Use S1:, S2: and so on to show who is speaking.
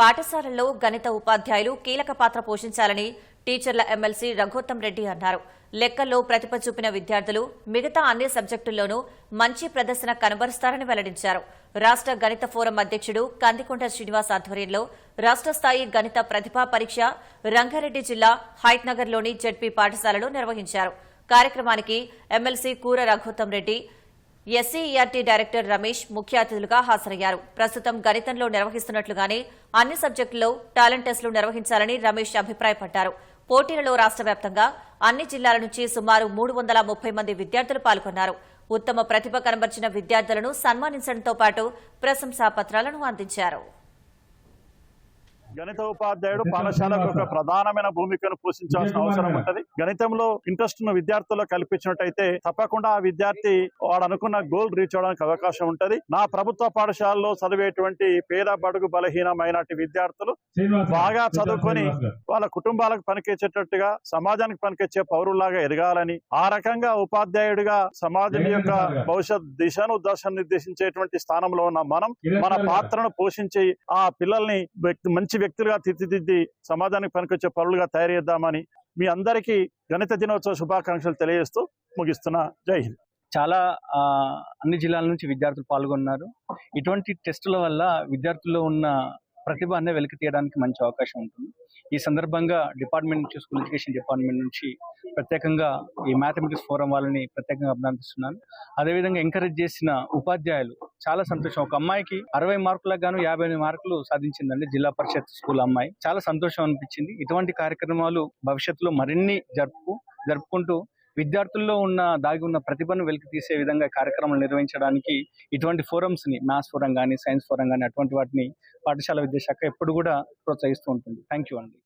S1: పాఠశాలల్లో గణిత ఉపాధ్యాయులు కీలక పాత్ర పోషించాలని టీచర్ల ఎమ్మెల్సీ రఘోత్తం రెడ్డి అన్నారు. లెక్కల్లో ప్రతిభ చూపిన విద్యార్థులు మిగతా అన్ని సబ్జెక్టుల్లోనూ మంచి ప్రదర్శన కనబరుస్తారని వెల్లడించారు. రాష్ట్ర గణిత ఫోరం అధ్యక్షుడు కందికొండ శ్రీనివాస్ ఆధ్వర్యంలో రాష్ట్ర స్థాయి గణిత ప్రతిభా పరీక్ష రంగారెడ్డి జిల్లా హైట్నగర్లోని జడ్పీ పాఠశాలలో నిర్వహించారు. కార్యక్రమానికి MLC Kura Raghottam Reddy SCERT director Ramesh ముఖ్య అతిథులుగా హాజరయ్యారు. ప్రస్తుతం గణితంలో నిర్వహిస్తున్నట్లుగానే అన్ని సబ్జెక్టుల్లో టాలెంట్ టెస్టులు నిర్వహించాలని రమేష్ అభిప్రాయపడ్డారు. పోటీలలో రాష్ట వ్యాప్తంగా అన్ని జిల్లాల నుంచి సుమారు మూడు వందల ముప్పై మంది విద్యార్థులు పాల్గొన్నారు. ఉత్తమ ప్రతిభ కనబర్చిన విద్యార్థులను సన్మానించడంతో పాటు ప్రశంసా పత్రాలను అందించారు.
S2: గణిత ఉపాధ్యాయుడు పాఠశాలకు ఒక ప్రధానమైన భూమికను పోషించాల్సిన అవసరం ఉంటది. గణితంలో ఇంట్రెస్ట్ ఉన్న విద్యార్థుల్లో కల్పించినట్టయితే తప్పకుండా ఆ విద్యార్థి వాడు అనుకున్న గోల్ రీచ్ అవడానికి అవకాశం ఉంటది. నా ప్రభుత్వ పాఠశాలలో చదివేటువంటి పేద బడుగు బలహీనమైనటి విద్యార్థులు బాగా చదువుకొని వాళ్ళ కుటుంబాలకు పనికొచ్చేటట్టుగా సమాజానికి పనికొచ్చే పౌరుల్లాగా ఎదగాలని ఆ రకంగా ఉపాధ్యాయుడిగా సమాజం యొక్క భవిష్యత్ దిశను దశను నిర్దేశించేటువంటి స్థానంలో ఉన్న మనం మన పాత్రను పోషించి ఆ పిల్లల్ని మంచి వ్యక్తులుగా తీర్చిదిద్ది సమాజానికి పనికొచ్చే పౌరులుగా తయారు చేద్దామని మీ అందరికీ గణిత దినోత్సవ శుభాకాంక్షలు తెలియజేస్తూ ముగిస్తున్నా. జై హింద్.
S3: చాలా ఆ, అన్ని జిల్లాల నుంచి విద్యార్థులు పాల్గొన్నారు. ఇటువంటి టెస్టుల వల్ల విద్యార్థుల్లో ఉన్న ప్రతిభ అనే వెలికి తీయడానికి మంచి అవకాశం ఉంటుంది. ఈ సందర్భంగా డిపార్ట్మెంట్ నుంచి స్కూల్ ఎడ్యుకేషన్ డిపార్ట్మెంట్ నుంచి ప్రత్యేకంగా ఈ మ్యాథమెటిక్స్ ఫోరం వాళ్ళని ప్రత్యేకంగా అభినందిస్తున్నాను. అదేవిధంగా ఎంకరేజ్ చేసిన ఉపాధ్యాయులు చాలా సంతోషం. ఒక అమ్మాయికి అరవై మార్కులకు గాను యాభై మార్కులు సాధించిందండి జిల్లా పరిషత్ స్కూల్ అమ్మాయి. చాలా సంతోషం అనిపించింది. ఇటువంటి కార్యక్రమాలు భవిష్యత్తులో మరిన్ని జరుపు జరుపుకుంటూ విద్యార్థుల్లో ఉన్న దాగి ఉన్న ప్రతిభను వెలికి తీసే విధంగా కార్యక్రమాలు నిర్వహించడానికి ఇటువంటి ఫోరమ్స్ని మ్యాథ్స్ ఫోరం కానీ సైన్స్ ఫోరం కానీ అటువంటి వాటిని పాఠశాల విద్యాశాఖ ఎప్పుడు కూడా ప్రోత్సహిస్తూ ఉంటుంది. థ్యాంక్ యూ అండి.